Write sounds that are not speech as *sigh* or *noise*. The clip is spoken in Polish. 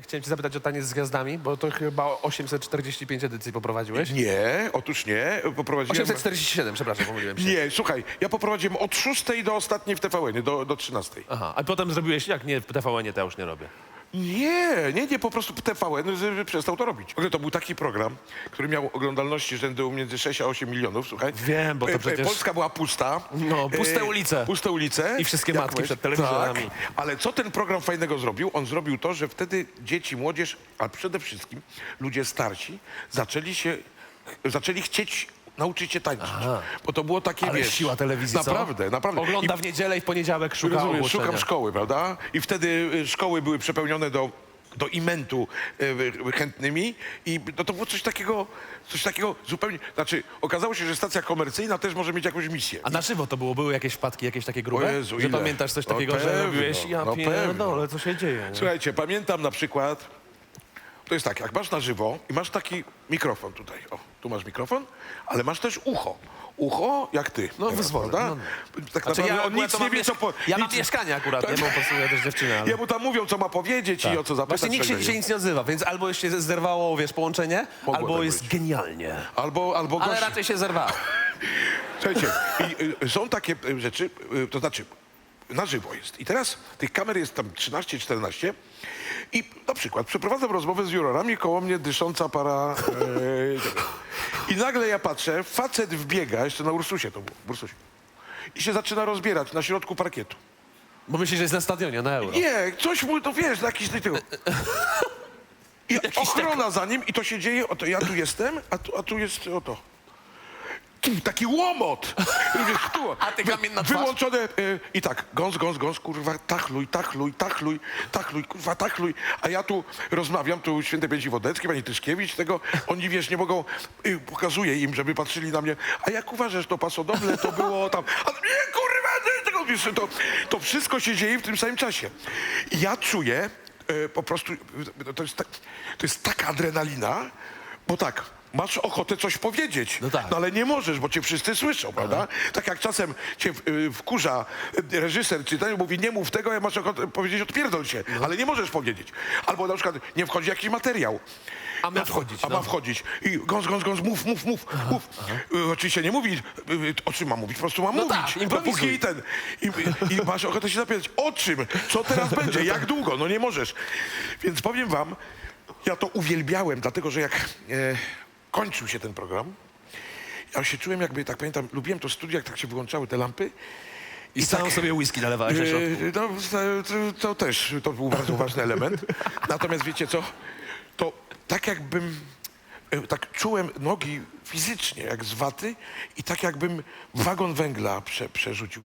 Chciałem cię zapytać o taniec z gwiazdami, bo to chyba 845 edycji poprowadziłeś. Nie, otóż nie. Poprowadziłem... 847, przepraszam, pomyliłem się. Nie, słuchaj, ja poprowadziłem od 6 do ostatniej w TVN, do, do 13. Aha, a potem zrobiłeś, jak nie, w TVN-ie to ja już nie robię. Nie, nie, nie, po prostu TVN z- przestał to robić. W ogóle to był taki program, który miał oglądalności rzędu między 6 a 8 milionów, słuchaj. Wiem, bo to E, e, przecież- Polska była pusta. No, puste E, ulice. Puste ulice. I wszystkie Jak matki przed telewizorami. Tak, ale co ten program fajnego zrobił? On zrobił to, że wtedy dzieci, młodzież, a przede wszystkim ludzie starsi zaczęli się, zaczęli chcieć nauczyć się tańczyć. Bo to było takie, Ale wiesz... siła telewizji, co? Naprawdę, naprawdę. Ogląda I- w niedzielę i w poniedziałek szuka Rozumiem, ogłoszenia. szukam szkoły, prawda? I wtedy y, szkoły były przepełnione do, do imentu y, chętnymi i no to było coś takiego, coś takiego zupełnie... Znaczy, okazało się, że stacja komercyjna też może mieć jakąś misję. A na żywo to było? Były jakieś wpadki, jakieś takie grube? O Jezu, że ile? pamiętasz coś No takiego, że pewno, robiłeś? Ja no pierdolę, co się dzieje? nie? Słuchajcie, pamiętam na przykład, to jest tak, jak masz na żywo i masz taki mikrofon tutaj, o, tu masz mikrofon, ale masz też ucho. Ucho jak ty. No, teraz, wyzwolę, prawda? no. Tak Znaczy, naprawdę ja on akurat nic to nie mam wie, co po... Ja mam nic- mieszkanie akurat, nie? Bo pracuję też dziewczynę, ale... Jemu tam mówią, co ma powiedzieć i o co zapytać. Właśnie nikt się tak dzisiaj nic nie odzywa, więc albo się zerwało, wiesz, połączenie, Mogło albo tak jest być. genialnie. Albo, albo Ale gość... raczej się zerwało. *laughs* Słuchajcie, i, y, są takie y, rzeczy, y, to znaczy na żywo jest. I teraz tych kamer jest tam 13, 14 i na przykład przeprowadzam rozmowę z jurorami, koło mnie dysząca para... E, *laughs* I nagle ja patrzę, facet wbiega, jeszcze na Ursusie to było, w Ursusie, i się zaczyna rozbierać na środku parkietu. Bo myślisz, że jest na stadionie, na euro. Nie, coś mu, to wiesz, na jakiś tego... I *laughs* ochrona za nim i to się dzieje, oto ja tu jestem, a tu, a tu jest oto. Taki łomot! Wiesz, tu, *laughs* A ty kamienna twarz? Wyłączone y, i tak, gąs, gąs, gąs, kurwa, tachluj, tachluj, tachluj, tachluj, kurwa, tachluj. A ja tu rozmawiam, tu święte pięci Wodeckie, pani Tyszkiewicz, tego, oni, wiesz, nie mogą, y, pokazuję im, żeby patrzyli na mnie, a jak uważasz, to pasodoble, to było tam, a nie, kurwa, nie, tego, wiesz, to, to wszystko się dzieje w tym samym czasie. I ja czuję, y, po prostu, y, to jest, tak, to jest taka adrenalina, bo tak, masz ochotę coś powiedzieć, No tak. ale nie możesz, bo cię wszyscy słyszą, prawda? Tak jak czasem cię y, wkurza y, reżyser, czy ten mówi, nie mów tego, ja masz ochotę powiedzieć, odpierdol się, No. ale nie możesz powiedzieć. Albo na przykład nie wchodzi jakiś materiał. A ma wchodzić, A no. ma wchodzić. I gąs, gąs, gąs, mów, mów, mów, mów. Y, oczywiście nie mówi, y, y, o czym ma mówić, po prostu ma No mówić. tak, improwizuj. Dopóki ten. I, i, I masz ochotę się zapytać, o czym? Co teraz *laughs* będzie? Jak długo? No nie możesz. Więc powiem wam, ja to uwielbiałem, dlatego że jak e, kończył się ten program, ja się czułem jakby, tak pamiętam, lubiłem to studio, jak tak się wyłączały te lampy. I sam sobie whisky nalewałeś na środku. E, no, to, to też, to był bardzo ważny element. Natomiast wiecie co, to tak jakbym, e, tak czułem nogi fizycznie, jak z waty i tak jakbym wagon węgla prze, przerzucił.